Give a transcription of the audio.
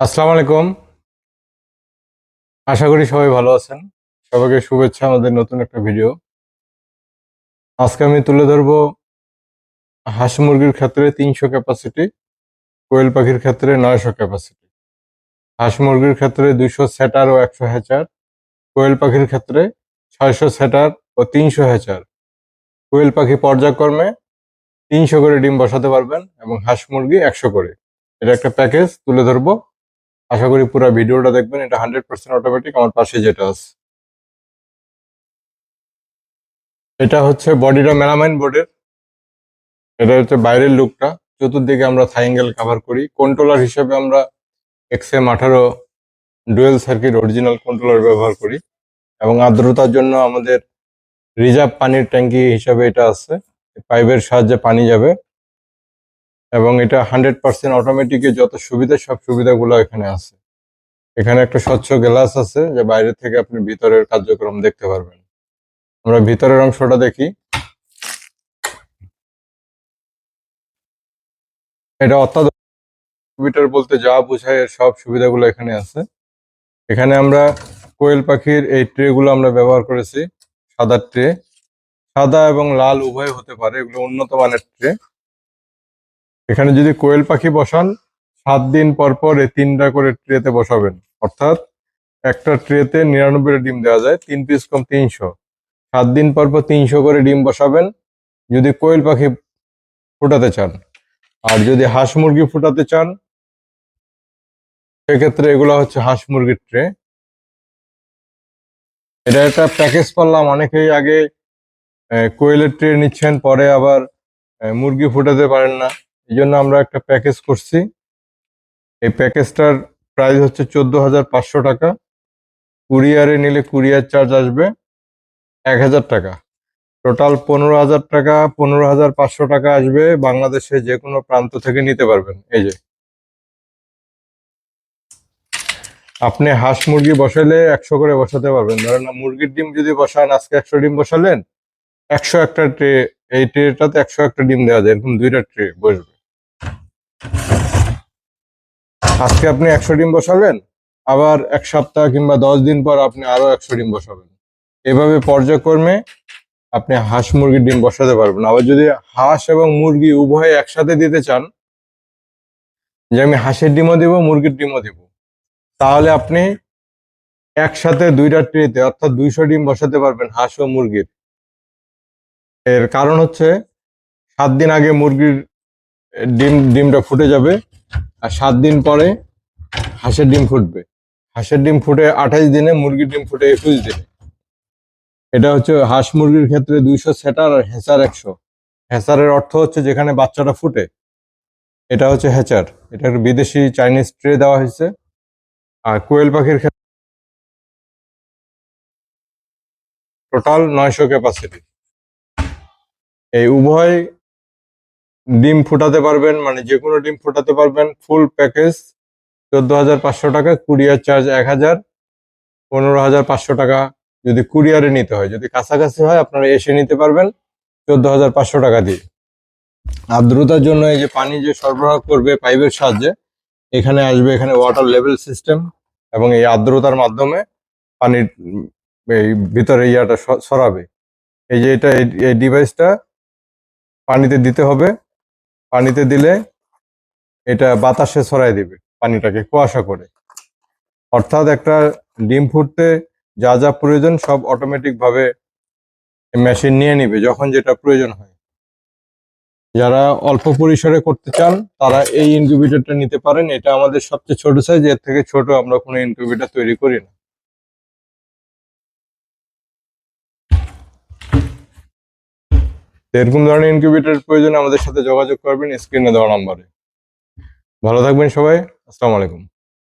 আসসালামু আলাইকুম। আশা করি সবাই ভালো আছেন। সবাইকে শুভেচ্ছা আমাদের নতুন একটা ভিডিও। আজকে আমি তুলে ধরবো হাঁস মুরগির ক্ষেত্রে তিনশো ক্যাপাসিটি কোয়েল পাখির ক্ষেত্রে নয়শো ক্যাপাসিটি হাঁস মুরগির ক্ষেত্রে দুইশো সেটার ও একশো হ্যাচার কোয়েল পাখির ক্ষেত্রে ছয়শো সেটার ও তিনশো হ্যাচার কোয়েল পাখি পর্যায়ক্রমে তিনশো করে ডিম বসাতে পারবেন এবং হাঁস মুরগি একশো করে। এটা একটা প্যাকেজ, তুলে ধরবো। আশা করি পুরো ভিডিওটা দেখবেন, এটা হান্ড্রেড পার্সেন্ট অটোমেটিক আমার পাশে যেটা আছে। এটা হচ্ছে বডিটা মেলামাইন বোর্ডের এটা হচ্ছে বাইরের লুকটা চতুর্দিকে আমরা থাইঙ্গেল কভার করি। কন্ট্রোলার হিসেবে আমরা এক্স এম আঠারো ডুয়েল সার্কিট অরিজিনাল কন্ট্রোলার ব্যবহার করি। এবং আর্দ্রতার জন্য আমাদের রিজার্ভ পানির ট্যাঙ্কি হিসাবে এটা আছে। পাইপের সাহায্যে পানি যাবে। এবং এটা হান্ড্রেড পার্সেন্ট অটোমেটিকে যত সুবিধা, সব সুবিধাগুলো এখানে আছে। এখানে একটা স্বচ্ছ গ্লাস আছে যে বাইরে থেকে আপনি ভিতরের কার্যক্রম দেখতে পারবেন। আমরা ভিতরের অংশটা দেখি। এটা অত্যাধুনিক বলতে যা বোঝায় এর সব সুবিধাগুলো এখানে আছে। এখানে আমরা কোয়েল পাখির এই ট্রেগুলো আমরা ব্যবহার করেছি, সাদা ট্রে। সাদা এবং লাল উভয় হতে পারে, এগুলো উন্নত মানের ট্রে। এখানে যদি কোয়েল পাখি বসান, সাত দিন পর পর এই তিনটা করে ট্রেতে বসাবেন। অর্থাৎ একটা ট্রেতে নিরানব্বই ডিম দেওয়া যায়, তিন পিস কম তিনশো। সাত দিন পর পর তিনশো করে ডিম বসাবেন, যদি কোয়েল পাখি ফুটাতে চান। আর যদি হাঁস মুরগি ফুটাতে চান, সেক্ষেত্রে এগুলো হচ্ছে হাঁস মুরগির ট্রে। এটা একটা প্যাকেজ করলাম, অনেকেই আগে কোয়েলের ট্রে নিচ্ছেন, পরে আবার মুরগি ফুটাতে পারেন না। এই জন্য আমরা একটা প্যাকেজ করছি। এই প্যাকেজটার প্রাইস হচ্ছে চোদ্দ হাজার পাঁচশো টাকা। কুরিয়ারে নিলে কুরিয়ার চার্জ আসবে এক হাজার টাকা। টোটাল পনেরো হাজার টাকা, পনেরো হাজার পাঁচশো টাকা আসবে বাংলাদেশে যে কোনো প্রান্ত থেকে নিতে পারবেন। এই যে। আপনি হাঁস মুরগি বসালে একশো করে বসাতে পারবেন। ধরেন মুরগির ডিম যদি বসান, আজকে একশো ডিম বসালেন, একশো একটা ট্রে, এই ট্রেটাতে একশো একটা ডিম দেওয়া যায়, এরকম দুইটা ট্রে বসবে। আজকে আপনি একশো ডিম বসাবেন, আবার এক সপ্তাহ কিংবা দশ দিন পর আপনি আরও একশো ডিম বসাবেন। এভাবে পর্যায়ক্রমে আপনি হাঁস মুরগির ডিম বসাতে পারবেন। আবার যদি হাঁস এবং মুরগি উভয় একসাথে দিতে চান, যে আমি হাঁসের ডিমও দিব, মুরগির ডিমও দিব, তাহলে আপনি একসাথে দুইটা ট্রেতে অর্থাৎ দুইশো ডিম বসাতে পারবেন হাঁস ও মুরগির। এর কারণ হচ্ছে, সাত দিন আগে মুরগির ডিম, ডিমটা ফুটে যাবে। আর সাত দিন পরে হাঁসের ডিম ফুটবে। হাঁসের ডিম ফুটে আঠাইশ দিনে, মুরগির ডিম ফুটে একুশ দিনে। এটা হচ্ছে হাঁস মুরগির ক্ষেত্রে দুইশো সেটার আর হেঁচার একশো। হেঁচারের অর্থ হচ্ছে যেখানে বাচ্চাটা ফুটে, এটা হচ্ছে হেঁচার। এটা একটা বিদেশি চাইনিজ ট্রে দেওয়া হয়েছে। আর কোয়েল পাখির ক্ষেত্রে টোটাল নয়শো ক্যাপাসিটি। এই উভয় ডিম ফোটাতে পারবেন মানে যে কোনো ডিম ফোটাতে পারবেন, ফুল প্যাকেজ চোদ্দ হাজার পাঁচশো টাকা, কুরিয়ার চার্জ এক হাজার, পনেরো হাজার পাঁচশো টাকা যদি কুরিয়ারে নিতে হয়। যদি কাছাকাছি হয়, আপনারা এসে নিতে পারবেন চোদ্দ হাজার পাঁচশো টাকা দিয়ে। আর্দ্রতার জন্য এই যে পানি যে সরবরাহ করবে পাইপের সাহায্যে, এখানে আসবে এখানে ওয়াটার লেভেল সিস্টেম এবং এই আর্দ্রতার মাধ্যমে পানির এই ভিতরে ইয়াটা সরাবে। এই যে এটা, এই- ডিভাইসটা পানিতে দিতে হবে। পানিতে দিলে এটা বাতাসে ছড়াই দিবে পানিটাকে কুয়াশা করে। অর্থাৎ একটা ডিম ফুটতে যা যা প্রয়োজন সব অটোমেটিক ভাবে মেশিন নিয়ে নিবে যখন যেটা প্রয়োজন হয়। যারা অল্প পরিসরে করতে চান, তারা এই ইনকিউবেটরটা নিতে পারেন। এটা আমাদের সবচেয়ে ছোট সাইজ এর থেকে ছোট আমরা কোনো ইনকিউবেটর তৈরি করি না। এরকম ধরনের ইনকিউবেটর প্রয়োজন আমাদের সাথে যোগাযোগ করবেন স্ক্রিনে দেওয়া নাম্বারে ভালো থাকবেন সবাই, আসসালামু আলাইকুম।